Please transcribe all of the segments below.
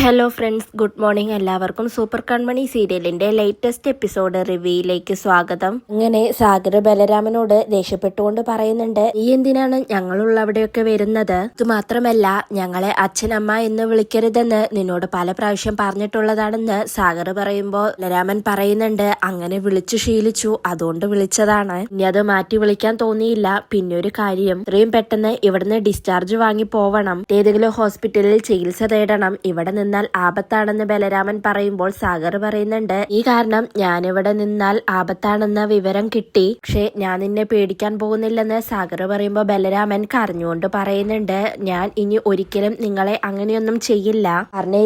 Hello friends good morning എല്ലാവർക്കും. Super Kanmani സീരിയലിന്റെ latest episode റിവ്യൂയിലേക്ക് സ്വാഗതം. അങ്ങനെ സാഗർ ബലരാമനോട് ദേഷ്യപ്പെട്ടുകൊണ്ട് പറയുന്നുണ്ട് നീ എന്തിനാണ് ഞങ്ങളുള്ള അവിടെയൊക്കെ വരുന്നത്? ഇത് മാത്രമല്ല ഞങ്ങളെ അച്ഛനമ്മ എന്ന് വിളിക്കരുതെന്ന് നിന്നോട് പല പ്രാവശ്യം പറഞ്ഞിട്ടുള്ളതാണെന്ന് സാഗർ പറയുമ്പോൾ ബലരാമൻ പറയുന്നുണ്ട് അങ്ങനെ വിളിച്ചു ശീലിച്ചു അതുകൊണ്ട് വിളിച്ചതാണ്. ഇനി അത് മാറ്റി വിളിക്കാൻ തോന്നിയില്ല. പിന്നെ ഒരു കാര്യം ഇത്രയും പെട്ടെന്ന് ഇവിടുന്ന് ഡിസ്ചാർജ് വാങ്ങി പോവണം. ഏതെങ്കിലും ഹോസ്പിറ്റലിൽ ചികിത്സ തേടണം. ഇവിടെ നിന്നാൽ ആപത്താണെന്ന് ബലരാമൻ പറയുമ്പോൾ സാഗർ പറയുന്നുണ്ട് ഈ കാരണം ഞാനിവിടെ നിന്നാൽ ആപത്താണെന്ന വിവരം കിട്ടി പക്ഷെ ഞാൻ നിന്നെ പേടിക്കാൻ പോകുന്നില്ലെന്ന് സാഗർ പറയുമ്പോൾ ബലരാമൻ കരഞ്ഞുകൊണ്ട് പറയുന്നുണ്ട് ഞാൻ ഇനി ഒരിക്കലും നിങ്ങളെ അങ്ങനെയൊന്നും ചെയ്യില്ല. പറഞ്ഞ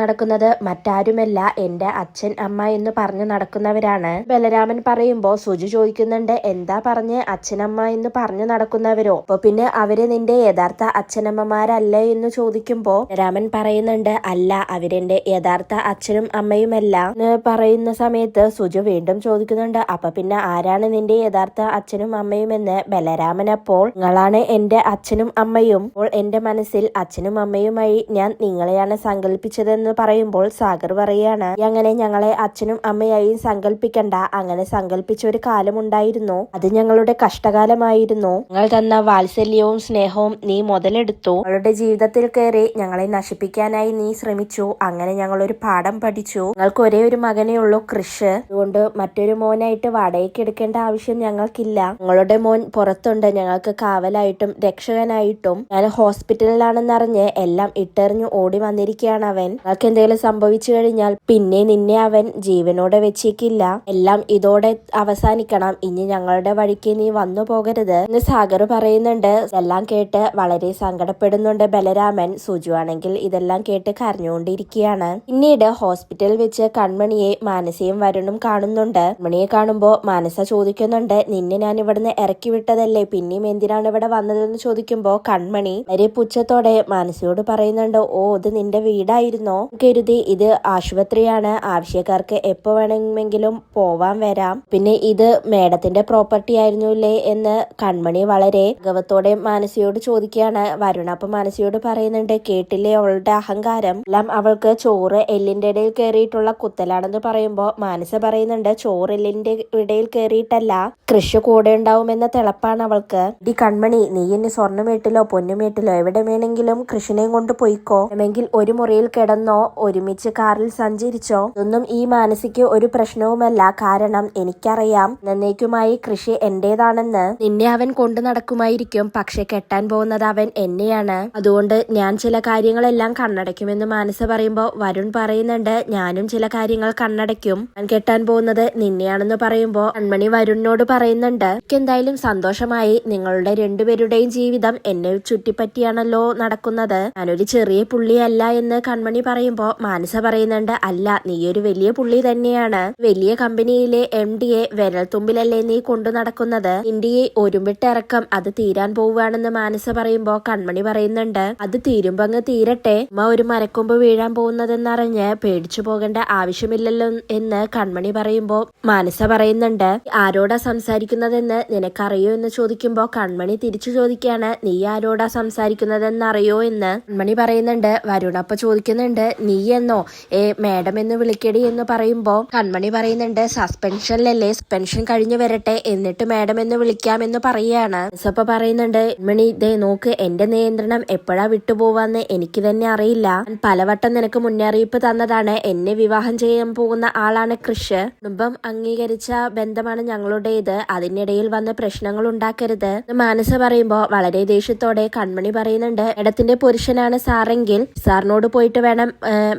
നടക്കുന്നത് മറ്റാരുമല്ല എന്റെ അച്ഛൻ അമ്മ എന്ന് പറഞ്ഞു നടക്കുന്നവരാണ്. ബലരാമൻ പറയുമ്പോൾ സുജു ചോദിക്കുന്നുണ്ട് എന്താ പറഞ്ഞ് അച്ഛനമ്മ എന്ന് പറഞ്ഞു നടക്കുന്നവരോ? അപ്പൊ പിന്നെ അവർ നിന്റെ യഥാർത്ഥ അച്ഛനമ്മമാരല്ലേ? എന്ന് ചോദിക്കുമ്പോ രാമൻ പറയുന്നുണ്ട് അല്ല അവരെന്റെ യഥാർത്ഥ അച്ഛനും അമ്മയുമല്ല എന്ന് പറയുന്ന സമയത്ത് സുജു വീണ്ടും ചോദിക്കുന്നുണ്ട് അപ്പൊ പിന്നെ ആരാണ് നിന്റെ യഥാർത്ഥ അച്ഛനും അമ്മയുമെന്ന്? ബലരാമൻ അപ്പോൾ നിങ്ങളാണ് എന്റെ അച്ഛനും അമ്മയും. അപ്പോൾ എന്റെ മനസ്സിൽ അച്ഛനും അമ്മയുമായി ഞാൻ നിങ്ങളെയാണ് സങ്കല്പിച്ചതെന്ന് പറയുമ്പോൾ സാഗർ പറയാണ് "ഈ അങ്ങനെ ഞങ്ങളെ അച്ഛനും അമ്മയായി സങ്കല്പിക്കണ്ട അങ്ങനെ സങ്കല്പിച്ച ഒരു കാലമുണ്ടായിരുന്നു അത് ഞങ്ങളുടെ കഷ്ടകാലമായിരുന്നു. നിങ്ങൾ തന്ന വാത്സല്യവും സ്നേഹവും നീ മുതലെടുത്തു. അവളുടെ ജീവിതത്തിൽ കയറി ഞങ്ങളെ നശിപ്പിക്കാനായി നീ ശ്രമിച്ചു. അങ്ങനെ ഞങ്ങൾ ഒരു പാഠം പഠിച്ചു. ഞങ്ങൾക്ക് ഒരേ ഒരു മകനേ ഉള്ളൂ കൃഷ്. അതുകൊണ്ട് മറ്റൊരു മോനായിട്ട് വാടകയ്ക്ക് എടുക്കേണ്ട ആവശ്യം ഞങ്ങൾക്കില്ല. ഞങ്ങളുടെ മോൻ പുറത്തുണ്ട്. ഞങ്ങൾക്ക് കാവലായിട്ടും രക്ഷകനായിട്ടും ഞാൻ ഹോസ്പിറ്റലിലാണെന്നറിഞ്ഞ് എല്ലാം ഇട്ടെറിഞ്ഞു ഓടി വന്നിരിക്കുകയാണ് അവൻ. ഞങ്ങൾക്ക് എന്തെങ്കിലും സംഭവിച്ചു കഴിഞ്ഞാൽ പിന്നെ നിന്നെ അവൻ ജീവനോടെ വെച്ചേക്കില്ല. എല്ലാം ഇതോടെ അവസാനിക്കണം. ഇനി ഞങ്ങളുടെ വഴിക്ക് നീ വന്നു പോകരുത് എന്ന് സാഗർ പറയുന്നുണ്ട്. ഇതെല്ലാം കേട്ട് വളരെ സങ്കടപ്പെടുന്നുണ്ട് ബലരാമൻ. സുജു ആണെങ്കിൽ ഇതെല്ലാം കേട്ട് കരഞ്ഞുകൊണ്ടിരിക്കുകയാണ്. പിന്നീട് ഹോസ്പിറ്റൽ വെച്ച് കൺമണിയെ മാനസയും വരുണും കാണുന്നുണ്ട്. കൺമണിയെ കാണുമ്പോ മാനസ ചോദിക്കുന്നുണ്ട് നിന്നെ ഞാൻ ഇവിടുന്ന് ഇറക്കി വിട്ടതല്ലേ? പിന്നെയും എന്തിനാണ് ഇവിടെ വന്നതെന്ന് ചോദിക്കുമ്പോ കൺമണി വളരെ പുച്ഛത്തോടെ മാനസയോട് പറയുന്നുണ്ട് ഓ ഇത് നിന്റെ വീടായിരുന്നോ. കരുതി ഇത് ആശുപത്രിയാണ്. ആവശ്യക്കാർക്ക് എപ്പോ വേണമെങ്കിലും പോവാൻ വരാം. പിന്നെ ഇത് മേഡത്തിന്റെ പ്രോപ്പർട്ടി ആയിരുന്നില്ലേ എന്ന് കൺമണി വളരെ ഗവത്തോടെ മാനസയോട് ചോദിക്കുകയാണ്. വരുണ അപ്പൊ മാനസയോട് പറയുന്നുണ്ട് കേട്ടില്ലേ അവളുടെ അഹങ്കാരം? എല്ലാം അവൾക്ക് ചോറ് എല്ലിന്റെ ഇടയിൽ കയറിയിട്ടുള്ള കുത്തലാണെന്ന് പറയുമ്പോ മാനസ പറയുന്നുണ്ട് ചോറ് എല്ലിന്റെ ഇടയിൽ കയറിയിട്ടല്ല കൃഷി കൂടെ ഉണ്ടാവുമെന്ന തിളപ്പാണ് അവൾക്ക്. ഡി കൺമണി നീ ഇനി സ്വർണമേട്ടിലോ പൊന്നുമേട്ടിലോ എവിടെ വേണമെങ്കിലും കൃഷിനെയും കൊണ്ട് പോയിക്കോ. അല്ലെങ്കിൽ ഒരു മുറിയിൽ കിടന്നോ ഒരുമിച്ച് കാറിൽ സഞ്ചരിച്ചോ. ഇതൊന്നും ഈ മാനസിക്ക് ഒരു പ്രശ്നവുമല്ല. കാരണം എനിക്കറിയാം നന്നേക്കുമായി കൃഷി എന്റേതാണെന്ന്. നിന്നെ അവൻ കൊണ്ടു നടക്കുമായിരിക്കും പക്ഷെ കെട്ടാൻ പോകുന്നത് അവൻ എന്നെയാണ്. അതുകൊണ്ട് ഞാൻ ചില കാര്യങ്ങളെല്ലാം കണ്ണടയ്ക്കുമെന്ന് മാനസ പറയുമ്പോൾ വരുൺ പറയുന്നുണ്ട് ഞാനും ചില കാര്യങ്ങൾ കണ്ണടയ്ക്കും. ഞാൻ കെട്ടാൻ പോകുന്നത് നിന്നെയാണെന്ന് പറയുമ്പോൾ കൺമണി വരുണിനോട് പറയുന്നുണ്ട് എന്തായാലും സന്തോഷമായി. നിങ്ങളുടെ രണ്ടുപേരുടെയും ജീവിതം എന്നെ ചുറ്റിപ്പറ്റിയാണല്ലോ നടക്കുന്നത്. ഞാനൊരു ചെറിയ പുള്ളിയല്ല എന്ന് കൺമണി പറയുമ്പോൾ മാനസ പറയുന്നുണ്ട് അല്ല നീ ഒരു വലിയ പുള്ളി തന്നെയാണ്. വലിയ കമ്പനിയിലെ എം ഡിയെ വിരൽത്തുമ്പിലല്ലേ നീ കൊണ്ടു നടക്കുന്നത്? ഇന്ത്യയെ ഒരുമ്പിട്ടിറക്കം അത് തീരാൻ പോവുകയാണെന്ന് മാനസ പറയുമ്പോൾ കൺമണി പറയുന്നുണ്ട് അത് തീരുമ്പോ അങ്ങ് തീരട്ടെ. അമ്മ ഒരു മരക്കൊമ്പ് വീഴാൻ പോകുന്നതെന്നറിഞ്ഞ് പേടിച്ചു പോകേണ്ട ആവശ്യമില്ലല്ലോ എന്ന് കൺമണി പറയുമ്പോൾ മാനസ പറയുന്നുണ്ട് ആരോടാ സംസാരിക്കുന്നതെന്ന് നിനക്കറിയോ? എന്ന് ചോദിക്കുമ്പോൾ കൺമണി തിരിച്ചു ചോദിക്കാണ് നീ ആരോടാ സംസാരിക്കുന്നതെന്നറിയോ? എന്ന് കൺമണി പറയുന്നുണ്ട് വരുണപ്പ ചോദിക്കുന്നുണ്ട് നീ എന്നോ? ഏ മാഡം എന്ന് വിളിക്കടി എന്ന് പറയുമ്പോ കൺമണി പറയുന്നുണ്ട് സസ്പെൻഷനിലല്ലേ സസ്പെൻഷൻ കഴിഞ്ഞു വരട്ടെ എന്നിട്ട് മാഡം എന്ന് വിളിക്കാം വിളിക്കാമെന്ന് പറയാണ് സപ്പ പറയുന്നുണ്ട് കൺമണി ദേ നോക്ക് എന്റെ നിയന്ത്രണം എപ്പോഴാ വിട്ടുപോവാന്ന് എനിക്ക് തന്നെ അറിയില്ല. പലവട്ടം നിനക്ക് മുന്നറിയിപ്പ് തന്നതാണ്. എന്നെ വിവാഹം ചെയ്യാൻ പോകുന്ന ആളാണ് കൃഷ്. കുടുംബം അംഗീകരിച്ച ബന്ധമാണ് ഞങ്ങളുടേത്. അതിനിടയിൽ വന്ന പ്രശ്നങ്ങൾ ഉണ്ടാക്കരുത് മാനസ പറയുമ്പോ വളരെ ദേഷ്യത്തോടെ കൺമണി പറയുന്നുണ്ട്. മേഡത്തിന്റെ പുരുഷനാണ് സാറെങ്കിൽ സാറിനോട് പോയിട്ട് വേണം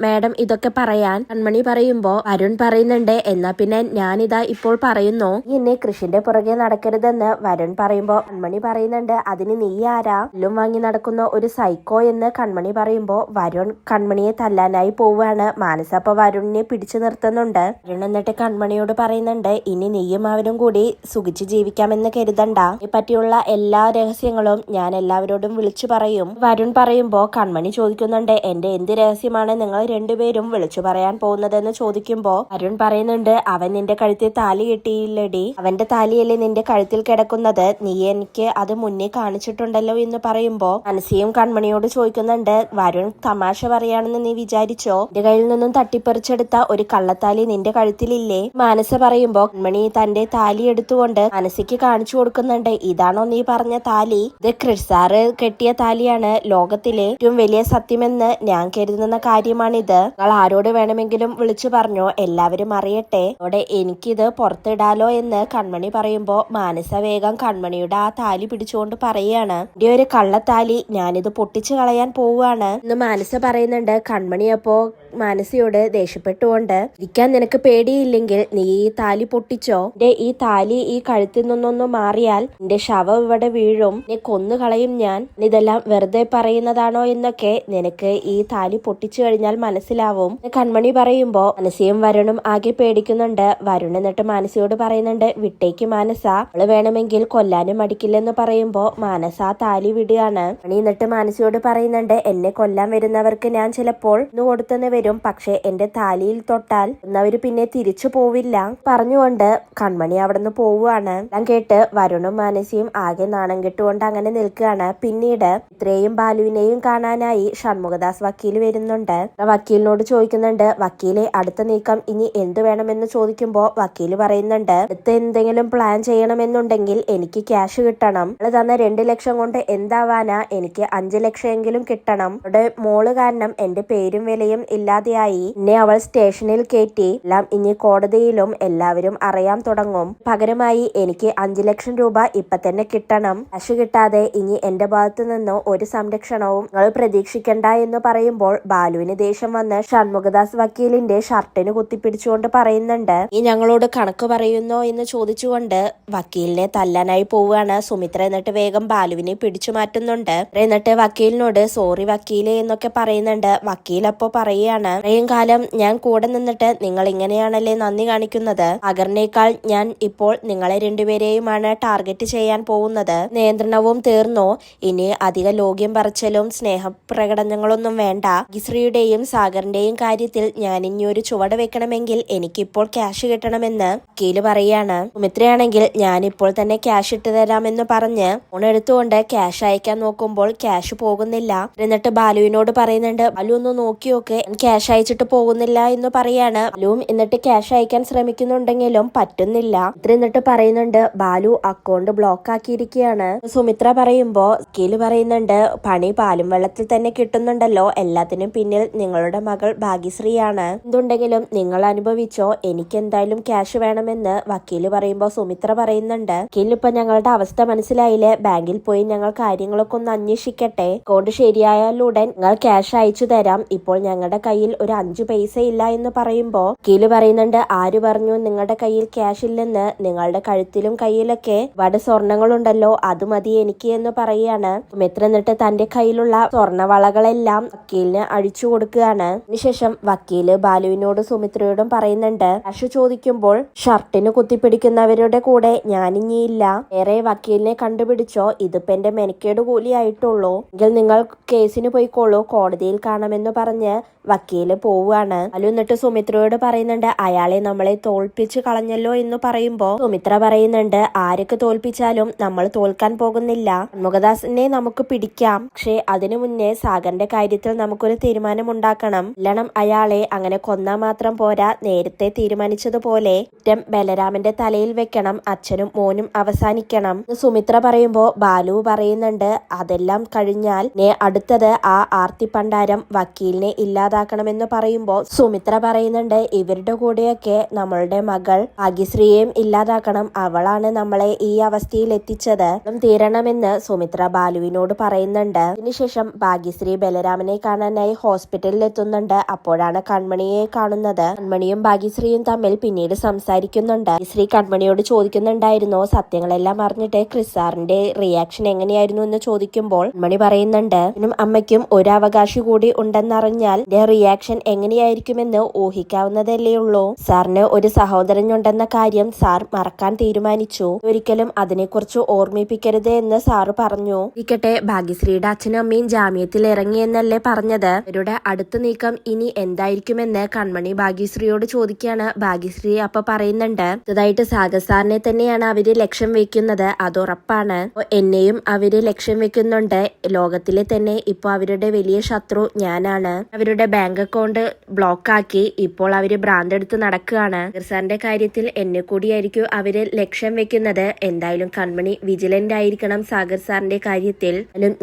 മാഡം ഇതൊക്കെ പറയാൻ. കൺമണി പറയുമ്പോ അരുൺ പറയുന്നുണ്ട്. എന്നാ പിന്നെ ഞാനിതാ ഇപ്പോൾ പറയുന്നു. എന്നെ കൃഷിന്റെ പുറകെ നടക്കരുതെന്ന് വരുൺ പറയുമ്പോ കൺമണി പറയുന്നുണ്ട്. അതിന് നീ ആരാ? ലും വാങ്ങി നടക്കുന്ന ഒരു സൈക്കോ എന്ന് കൺമണി പറയുമ്പോ വരുൺ കൺമണിയെ തല്ലാനായി പോവുകയാണ്. മാനസ അപ്പൊ വരുണിനെ പിടിച്ചു നിർത്തുന്നുണ്ട്. വരുൺ എന്നിട്ട് കൺമണിയോട് പറയുന്നുണ്ട് ഇനി നീയും അവനും കൂടി സുഖിച്ച് ജീവിക്കാമെന്ന് കരുതണ്ട. പറ്റിയുള്ള എല്ലാ രഹസ്യങ്ങളും ഞാൻ എല്ലാവരോടും വിളിച്ചു പറയും. വരുൺ പറയുമ്പോ കൺമണി ചോദിക്കുന്നുണ്ട് എന്റെ എന്ത് രഹസ്യമാണ് നിങ്ങൾ രണ്ടുപേരും വിളിച്ചു പറയാൻ പോകുന്നതെന്ന് ചോദിക്കുമ്പോ? വരുൺ പറയുന്നുണ്ട് അവൻ നിന്റെ കഴുത്തിൽ താലി കിട്ടിയില്ലടി. അവന്റെ താലിയല്ലേ നിന്റെ കഴുത്തിൽ കിടക്കുന്നത്. നീ എനിക്ക് അത് മുന്നേ കാണിച്ചിട്ടുണ്ടല്ലോ എന്ന് പറയുമ്പോ മനസ്സിയും കൺമണിയോട് ചോദിക്കുന്നുണ്ട്. വരുൺ തമാശ പറയാണെന്ന് നീ വിചാരിച്ചോ? എന്റെ കയ്യിൽ നിന്നും തട്ടിപ്പറിച്ചെടുത്ത ഒരു കള്ളത്താലി നിന്റെ കഴുത്തിലില്ലേ? മാനസ പറയുമ്പോ കൺമണി തന്റെ താലി എടുത്തുകൊണ്ട് മാനസയ്ക്ക് കാണിച്ചു കൊടുക്കുന്നുണ്ട്. ഇതാണോ നീ പറഞ്ഞ താലി? ഇത് ക്രിസാറ് കെട്ടിയ താലിയാണ് ലോകത്തിലെ ഏറ്റവും വലിയ സത്യമെന്ന് ഞാൻ കരുതുന്ന കാര്യമാണിത്. നിങ്ങൾ ആരോട് വേണമെങ്കിലും വിളിച്ചു പറഞ്ഞോ? എല്ലാവരും അറിയട്ടെ. അവിടെ എനിക്കിത് പുറത്തിടാലോ എന്ന് കൺമണി പറയുമ്പോ മാനസ വേഗം കൺമണിയുടെ ആ താലി പിടിച്ചുകൊണ്ട് പറയാണ് എന്റെ ഒരു കള്ളത്താലി ഞാനിത് പൊട്ടിച്ചു കളയാൻ പോവുകയാണ് എന്ന് മാനസ പറയുന്നുണ്ട്. കൺമണി അപ്പോ മാനസിയോട് ദേഷ്യപ്പെട്ടുകൊണ്ട് ഇരിക്കാൻ നിനക്ക് പേടിയില്ലെങ്കിൽ നീ ഈ താലി പൊട്ടിച്ചോ? എന്റെ ഈ താലി ഈ കഴുത്തിൽ നിന്നൊന്ന് മാറിയാൽ എന്റെ ശവം ഇവിടെ വീഴും. നീ കൊന്നു കളയും ഞാൻ. ഇതെല്ലാം വെറുതെ പറയുന്നതാണോ എന്നൊക്കെ നിനക്ക് ഈ താലി പൊട്ടിച്ചു കഴിഞ്ഞാൽ മനസ്സിലാവും. കൺമണി പറയുമ്പോ മനസിയും വരുണും ആകെ പേടിക്കുന്നുണ്ട്. വരുൺ എന്നിട്ട് മാനസിയോട് പറയുന്നുണ്ട് വിട്ടേക്ക് മാനസ. അവൾ വേണമെങ്കിൽ കൊല്ലാനും മടിക്കില്ലെന്ന് പറയുമ്പോ മാനസ താലി വിടുകയാണ്. മണി എന്നിട്ട് മാനസിയോട് പറയുന്നുണ്ട് എന്നെ കൊല്ലാൻ വരുന്നവർക്ക് ഞാൻ ചിലപ്പോൾ ഒന്ന് കൊടുത്തെന്ന് വരും. പക്ഷെ എന്റെ താലിയിൽ തൊട്ടാൽ അവർ പിന്നെ തിരിച്ചു പോവില്ല. പറഞ്ഞുകൊണ്ട് കൺമണി അവിടെ നിന്ന് പോവുകയാണ്. ഞാൻ കേട്ട് വരുണും മാനസിയും ആകെ നാണം കെട്ടുകൊണ്ട് അങ്ങനെ നിൽക്കുകയാണ്. പിന്നീട് ഇത്രയും ബാലുവിനെയും കാണാനായി ഷൺമുഖദാസ് വക്കീൽ വരുന്നുണ്ട്. വക്കീലിനോട് ചോദിക്കുന്നുണ്ട് വക്കീലെ അടുത്ത നീക്കം ഇനി എന്ത് വേണമെന്ന് ചോദിക്കുമ്പോൾ വക്കീൽ പറയുന്നുണ്ട് അടുത്ത എന്തെങ്കിലും പ്ലാൻ ചെയ്യണമെന്നുണ്ടെങ്കിൽ എനിക്ക് ക്യാഷ് കിട്ടണം. അത് തന്ന രണ്ട് ലക്ഷം കൊണ്ട് എന്താവാനാ? എനിക്ക് അഞ്ചു ലക്ഷം എങ്കിലും കിട്ടണം. അവിടെ മോൾ കാരണം എന്റെ പേരും വിലയും ഇല്ലാതെയായി. എന്നെ അവൾ സ്റ്റേഷനിൽ കയറ്റി എല്ലാം ഇനി കോടതിയിലും എല്ലാവരും അറിയാൻ തുടങ്ങും. പകരമായി എനിക്ക് അഞ്ചു ലക്ഷം രൂപ ഇപ്പൊ തന്നെ കിട്ടണം. കശു കിട്ടാതെ ഇനി എന്റെ ഭാഗത്തു നിന്ന് ഒരു സംരക്ഷണവും നിങ്ങൾ പ്രതീക്ഷിക്കണ്ട എന്ന് പറയുമ്പോൾ ബാലുവിന് ദേഷ്യം വന്ന് ഷൺമുഖദാസ് വക്കീലിന്റെ ഷർട്ടിന് കുത്തിപ്പിടിച്ചുകൊണ്ട് പറയുന്നുണ്ട് ഈ ഞങ്ങളോട് കണക്ക് പറയുന്നോ? എന്ന് ചോദിച്ചുകൊണ്ട് വക്കീലിനെ തല്ലാനായി പോവുകയാണ് സുമിത്ര. എന്നിട്ട് വേഗം ബാലുവിനെ പിടിച്ചു മാറ്റുന്നുണ്ട്. എന്നിട്ട് വക്കീലിനോട് സോറി വക്കീലെ എന്നൊക്കെ പറയുന്നുണ്ട്. വക്കീൽ അപ്പോ പറയുകയാണ് ഇത്രയും കാലം ഞാൻ കൂടെ നിന്നിട്ട് നിങ്ങൾ ഇങ്ങനെയാണല്ലേ നന്ദി കാണിക്കുന്നത്? അഗറിനേക്കാൾ ഞാൻ ഇപ്പോൾ നിങ്ങളെ രണ്ടുപേരെയുമാണ് ടാർഗറ്റ് ചെയ്യാൻ പോകുന്നത്. നിയന്ത്രണവും തീർന്നോ? ഇനി അധിക ലോക്യം പറച്ചലും സ്നേഹപ്രകടനങ്ങളൊന്നും വേണ്ട. ഗിസ്രിയുടെയും സാഗറിന്റെയും കാര്യത്തിൽ ഞാൻ ഇനി ഒരു ചുവട് വെക്കണമെങ്കിൽ എനിക്കിപ്പോൾ ക്യാഷ് കിട്ടണമെന്ന് വക്കീൽ പറയാണ് സുമിത്രയാണെങ്കിൽ ഞാനിപ്പോൾ തന്നെ ക്യാഷ് ഇട്ട് തരാമെന്ന് പറഞ്ഞ് ഫോൺ എടുത്തുകൊണ്ട് ക്യാഷ് അയക്കാൻ നോക്കുമ്പോൾ ക്യാഷ് പോകുന്നില്ല. എന്നിട്ട് ബാലുവിനോട് പറയുന്നുണ്ട് ബാലു ഒന്ന് നോക്കി നോക്ക് ക്യാഷ് അയച്ചിട്ട് പോകുന്നില്ല എന്ന് പറയാണ്. അലുവും എന്നിട്ട് ക്യാഷ് അയക്കാൻ ശ്രമിക്കുന്നുണ്ടെങ്കിലും പറ്റുന്നില്ല. ഇത്ര എന്നിട്ട് പറയുന്നുണ്ട് ബാലു അക്കൗണ്ട് ബ്ലോക്ക് ആക്കിയിരിക്കുകയാണ് സുമിത്ര പറയുമ്പോ വക്കീൽ പറയുന്നുണ്ട് പണി പാലും വെള്ളത്തിൽ തന്നെ കിട്ടുന്നുണ്ടല്ലോ. എല്ലാത്തിനും പിന്നിൽ നിങ്ങളുടെ മകൾ ഭാഗ്യശ്രീയാണ്. എന്തുണ്ടെങ്കിലും നിങ്ങൾ അനുഭവിച്ചോ? എനിക്ക് എന്തായാലും ക്യാഷ് വേണമെന്ന്. വക്കീൽ പറയുമ്പോ സുമിത്ര പറയുന്നുണ്ട് ഇപ്പൊ ഞങ്ങളുടെ അവസ്ഥ മനസ്സിലായില്ലേ? ബാങ്കിൽ പോയി ഞങ്ങൾ കാര്യങ്ങളൊക്കെ ഒന്ന് അന്വേഷിക്കട്ടെ. അക്കൗണ്ട് ശരിയായാലുടൻ നിങ്ങൾ ക്യാഷ് അയച്ചു തരാം. ഇപ്പോൾ ഞങ്ങളുടെ കയ്യിൽ ഒരു അഞ്ചു പൈസ ഇല്ല എന്ന് പറയുമ്പോ കീൽ പറയുന്നുണ്ട് ആര് പറഞ്ഞു നിങ്ങളുടെ കയ്യിൽ ക്യാഷ് ഇല്ലെന്ന്? നിങ്ങളുടെ കഴുത്തിലും കയ്യിലൊക്കെ വട സ്വർണങ്ങളുണ്ടല്ലോ അത് മതി എനിക്ക് എന്ന് പറയുകയാണ് സുമിത്ര എന്നിട്ട് തന്റെ കയ്യിലുള്ള സ്വർണവളകളെല്ലാം വക്കീലിന് അഴിച്ചു കൊടുക്കുകയാണ്. അതിനുശേഷം വക്കീൽ ബാലുവിനോട് സുമിത്രയോടും പറയുന്നുണ്ട് ക്യാഷ് ചോദിക്കുമ്പോൾ ഷർട്ടിന് കുത്തിപ്പിടിക്കുന്നവരുടെ കൂടെ ഞാനിഞ്ഞിയില്ല ഏറെ വക്കീലിനെ കണ്ടുപിടിച്ചോ? ഇതിപ്പോ എന്റെ മെനക്കേട് കൂലിയായിട്ടുള്ളൂ. എങ്കിൽ നിങ്ങൾ കേസിന് പോയിക്കോളൂ. കോടതിയിൽ കാണാമെന്ന് പറഞ്ഞ് വക്കീൽ പോവുകയാണ്. അലു എന്നിട്ട് സുമിത്രയോട് പറയുന്നുണ്ട് അയാളെ നമ്മളെ തോൽപ്പിച്ച് കളഞ്ഞല്ലോ എന്ന് പറയുമ്പോ സുമിത്ര പറയുന്നുണ്ട് ആരൊക്കെ തോൽപ്പിച്ചാലും നമ്മൾ തോൽക്കാൻ പോകുന്നില്ല. മുഖദാസിനെ നമുക്ക് പിടിക്കാം. പക്ഷേ അതിനു മുന്നേ സാഗറിന്റെ കാര്യത്തിൽ നമുക്കൊരു തീരുമാനം ഉണ്ടാക്കണം ഇല്ലണം അയാളെ അങ്ങനെ കൊന്നാ മാത്രം പോരാ. നേരത്തെ തീരുമാനിച്ചതുപോലെ കുറ്റം ബലരാമന്റെ തലയിൽ വെക്കണം. അച്ഛനും മോനും അവസാനിക്കണം. സുമിത്ര പറയുമ്പോ ബാലു പറയുന്നുണ്ട് അതെല്ലാം കഴിഞ്ഞാൽ അടുത്തത് ആ ആർത്തി പണ്ടാരം വക്കീലിനെ ഇല്ലാതാക്കണമെന്ന് പറയുമ്പോൾ സുമിത്ര പറയുന്നുണ്ട് ഇവരുടെ കൂടെയൊക്കെ നമ്മളുടെ മകൾ ഭാഗ്യശ്രീയെയും ഇല്ലാതാക്കണം. അവളാണ് നമ്മളെ ഈ അവസ്ഥയിൽ എത്തിച്ചത്. തീരണമെന്ന് സുമിത്ര ബാലുവിനോട് പറയുന്നുണ്ട്. അതിനുശേഷം ഭാഗ്യശ്രീ ബലരാമനെ കാണാനായി ഹോസ്പിറ്റലിൽ എത്തുന്നുണ്ട്. അപ്പോഴാണ് കൺമണിയെ കാണുന്നത്. കൺമണിയും ഭാഗ്യശ്രീയും തമ്മിൽ പിന്നീട് സംസാരിക്കുന്നുണ്ട്. ശ്രീ കൺമണിയോട് ചോദിക്കുന്നുണ്ടായിരുന്നു സത്യങ്ങളെല്ലാം അറിഞ്ഞിട്ട് ക്രിസാറിന്റെ റിയാക്ഷൻ എങ്ങനെയായിരുന്നു എന്ന് ചോദിക്കുമ്പോൾ കൺമണി പറയുന്നുണ്ട് അമ്മയ്ക്കും ഒരു അവകാശി കൂടി ഉണ്ടെന്നറിഞ്ഞാൽ എന്റെ റിയാക്ഷൻ എങ്ങനെയായിരിക്കുമെന്ന് ഊഹിക്കാവുന്നതല്ലേ ഉള്ളൂ. സാറിന് ഒരു സഹോദരനുണ്ടെന്ന കാര്യം സാർ മറക്കാൻ തീരുമാനിച്ചു. ഒരിക്കലും അതിനെക്കുറിച്ച് ഓർമ്മിപ്പിക്കരുത് എന്ന് സാറ് പറഞ്ഞു. ഇരിക്കട്ടെ ഭാഗ്യശ്രീയുടെ അച്ഛനും അമ്മയും ജാമ്യത്തിൽ ഇറങ്ങിയെന്നല്ലേ പറഞ്ഞത്. അവരുടെ അടുത്ത നീക്കം ഇനി എന്തായിരിക്കുമെന്ന് കൺമണി ഭാഗ്യശ്രീയോട് ചോദിക്കുകയാണ്. ഭാഗ്യശ്രീ അപ്പൊ പറയുന്നുണ്ട് ഇതായിട്ട് സാഗർ സാറിനെ തന്നെയാണ് അവർ ലക്ഷ്യം വെക്കുന്നത് അത് ഉറപ്പാണ്. എന്നെയും അവർ ലക്ഷ്യം വെക്കുന്നുണ്ട്. ലോകത്തിലെ തന്നെ ഇപ്പൊ അവരുടെ വലിയ ശത്രു ഞാനാണ്. അവരുടെ ബാങ്ക് അക്കൗണ്ട് ബ്ലോക്ക് ആക്കി ഇപ്പോൾ അവർ ഭ്രാന്ത് എടുത്ത് നടക്കുകയാണ്. സാറിന്റെ കാര്യത്തിൽ എന്നെ കൂടിയായിരിക്കും അവർ ലക്ഷ്യം വെക്കുന്നത്. എന്തായാലും കൺമണി വിജിലന്റ് ആയിരിക്കണം സാഗർ സാറിന്റെ കാര്യത്തിൽ.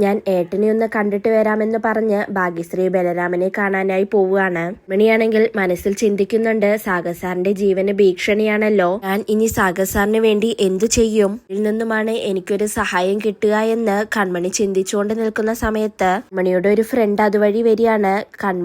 ഞാൻ ഏട്ടനെ ഒന്ന് കണ്ടിട്ട് വരാമെന്ന് പറഞ്ഞ് ഭാഗ്യശ്രീ ബലരാമനെ കാണാനായി പോവുകയാണ്. മണിയാണെങ്കിൽ മനസ്സിൽ ചിന്തിക്കുന്നുണ്ട് സാഗർ സാറിന്റെ ജീവന് ഭീഷണിയാണല്ലോ. ഞാൻ ഇനി സാഗർ സാറിന് വേണ്ടി എന്തു ചെയ്യും? ഇതിൽ നിന്നുമാണ് എനിക്കൊരു സഹായം കിട്ടുക എന്ന് കൺമണി ചിന്തിച്ചുകൊണ്ട് നിൽക്കുന്ന സമയത്ത് മണിയുടെ ഒരു ഫ്രണ്ട് അതുവഴി വരികയാണ്.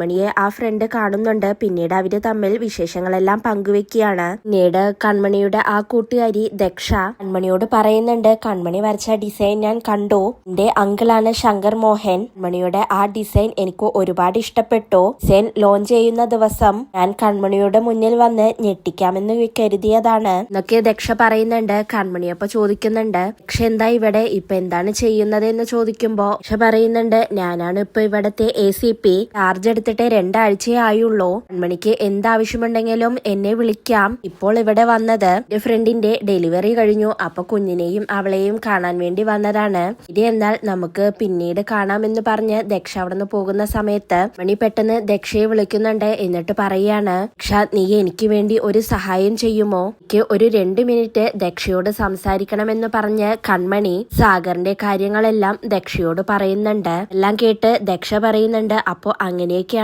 കൺമണിയെ ആ ഫ്രണ്ട് കാണുന്നുണ്ട്. പിന്നീട് അവർ തമ്മിൽ വിശേഷങ്ങളെല്ലാം പങ്കുവെക്കുകയാണ്. പിന്നീട് കൺമണിയുടെ ആ കൂട്ടുകാരി ദക്ഷ കൺമണിയോട് പറയുന്നുണ്ട് കൺമണി വരച്ച ഡിസൈൻ ഞാൻ കണ്ടു. എന്റെ അങ്കിളാണ് ശങ്കർ മോഹൻ. കൺമണിയുടെ ആ ഡിസൈൻ എനിക്ക് ഒരുപാട് ഇഷ്ടപ്പെട്ടു. ഡിസൈൻ ലോഞ്ച് ചെയ്യുന്ന ദിവസം ഞാൻ കൺമണിയുടെ മുന്നിൽ വന്ന് ഞെട്ടിക്കാമെന്ന് കരുതിയതാണ്. എന്നൊക്കെ ദക്ഷ പറയുന്നുണ്ട്. കൺമണി അപ്പൊ ചോദിക്കുന്നുണ്ട് പക്ഷെ എന്താ ഇവിടെ? ഇപ്പൊ എന്താണ് ചെയ്യുന്നത്? എന്ന് ചോദിക്കുമ്പോ ദക്ഷ പറയുന്നുണ്ട് ഞാനാണ് ഇപ്പൊ ഇവിടത്തെ എ സി പി ചാർജ് എടുത്തിട്ട് രണ്ടാഴ്ചയേ ആയുള്ളൂ. മണിക്ക് എന്താവശ്യമുണ്ടെങ്കിലും എന്നെ വിളിക്കാം. ഇപ്പോൾ ഇവിടെ വന്നത് എന്റെ ഫ്രണ്ടിന്റെ ഡെലിവറി കഴിഞ്ഞു. അപ്പൊ കുഞ്ഞിനെയും അവളെയും കാണാൻ വേണ്ടി വന്നതാണ്. ഇത് എന്നാൽ നമുക്ക് പിന്നീട് കാണാമെന്ന് പറഞ്ഞ് ദക്ഷ അവിടെ പോകുന്ന സമയത്ത് മണി പെട്ടെന്ന് ദക്ഷയെ വിളിക്കുന്നുണ്ട് എന്നിട്ട് പറയാണ് ദക്ഷ നീ എനിക്ക് വേണ്ടി ഒരു സഹായം ചെയ്യുമോ? എനിക്ക് ഒരു രണ്ട് മിനിറ്റ് ദക്ഷയോട് സംസാരിക്കണമെന്ന് പറഞ്ഞ് കൺമണി സാഗറിന്റെ കാര്യങ്ങളെല്ലാം ദക്ഷയോട് പറയുന്നുണ്ട്. എല്ലാം കേട്ട് ദക്ഷ പറയുന്നുണ്ട് അപ്പോ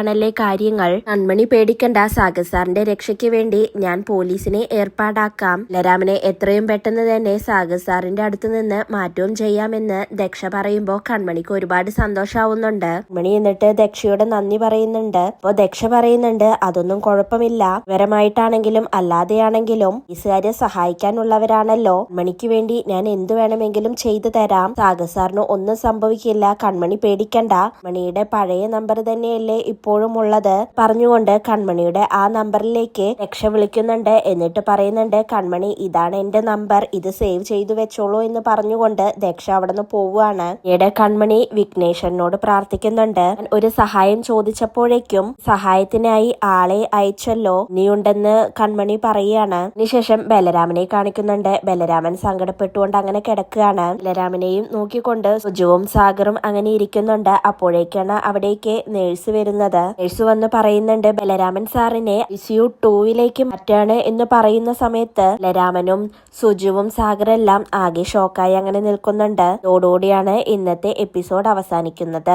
അങ്ങനെയൊക്കെയാണല്ലേ കാര്യങ്ങൾ. കൺമണി പേടിക്കണ്ട സാഗർ സാറിന്റെ രക്ഷയ്ക്ക് വേണ്ടി ഞാൻ പോലീസിനെ ഏർപ്പാടാക്കാം. ലരാമനെ എത്രയും പെട്ടെന്ന് തന്നെ സാഗർ സാറിന്റെ അടുത്ത് നിന്ന് മാറ്റവും ചെയ്യാമെന്ന് ദക്ഷ പറയുമ്പോ കൺമണിക്ക് ഒരുപാട് സന്തോഷാവുന്നുണ്ട്. കൺമണി എന്നിട്ട് ദക്ഷയോട് നന്ദി പറയുന്നുണ്ട്. അപ്പോ ദക്ഷ പറയുന്നുണ്ട് അതൊന്നും കുഴപ്പമില്ല. വിവരമായിട്ടാണെങ്കിലും അല്ലാതെയാണെങ്കിലും ഈസുകാരെ സഹായിക്കാനുള്ളവരാണല്ലോ. കൺമണിക്ക് വേണ്ടി ഞാൻ എന്തു വേണമെങ്കിലും ചെയ്തു തരാം. സാഗർ സാറിന് ഒന്നും സംഭവിക്കില്ല. കൺമണി പേടിക്കണ്ട. മണിയുടെ പഴയ നമ്പർ തന്നെയല്ലേ ഇപ്പോഴും ഉള്ളത് പറഞ്ഞുകൊണ്ട് കൺമണിയുടെ ആ നമ്പറിലേക്ക് രക്ഷ വിളിക്കുന്നുണ്ട്. എന്നിട്ട് പറയുന്നുണ്ട് കൺമണി ഇതാണ് എന്റെ നമ്പർ. ഇത് സേവ് ചെയ്തു വെച്ചോളൂ എന്ന് പറഞ്ഞുകൊണ്ട് ദക്ഷ അവിടെ നിന്ന് പോവുകയാണ്. ഈയിടെ കൺമണി വിഘ്നേശ്വരനോട് പ്രാർത്ഥിക്കുന്നുണ്ട് ഒരു സഹായം ചോദിച്ചപ്പോഴേക്കും സഹായത്തിനായി ആളെ അയച്ചല്ലോ. നീയുണ്ടെന്ന് കൺമണി പറയുകയാണ്. അതിനുശേഷം ബലരാമനെ കാണിക്കുന്നുണ്ട്. ബലരാമൻ സങ്കടപ്പെട്ടുകൊണ്ട് അങ്ങനെ കിടക്കുകയാണ്. ബലരാമനെയും നോക്കിക്കൊണ്ട് സുജുവും സാഗറും അങ്ങനെ ഇരിക്കുന്നുണ്ട്. അപ്പോഴേക്കാണ് അവിടേക്ക് നേഴ്സ് വരുന്നത്. നേഴ്സ് വന്ന് പറയുന്നുണ്ട് ബലരാമൻ സാറിനെ ഐസിയു ടൂവിലേക്ക് മാറ്റാണ് എന്ന് പറയുന്ന സമയത്ത് ബലരാമനും സുജുവും സാഗറെല്ലാം ആകെ ഷോക്കായി അങ്ങനെ നിൽക്കുന്നുണ്ട്. ഇതോടുകൂടിയാണ് ഇന്നത്തെ എപ്പിസോഡ് അവസാനിക്കുന്നത്.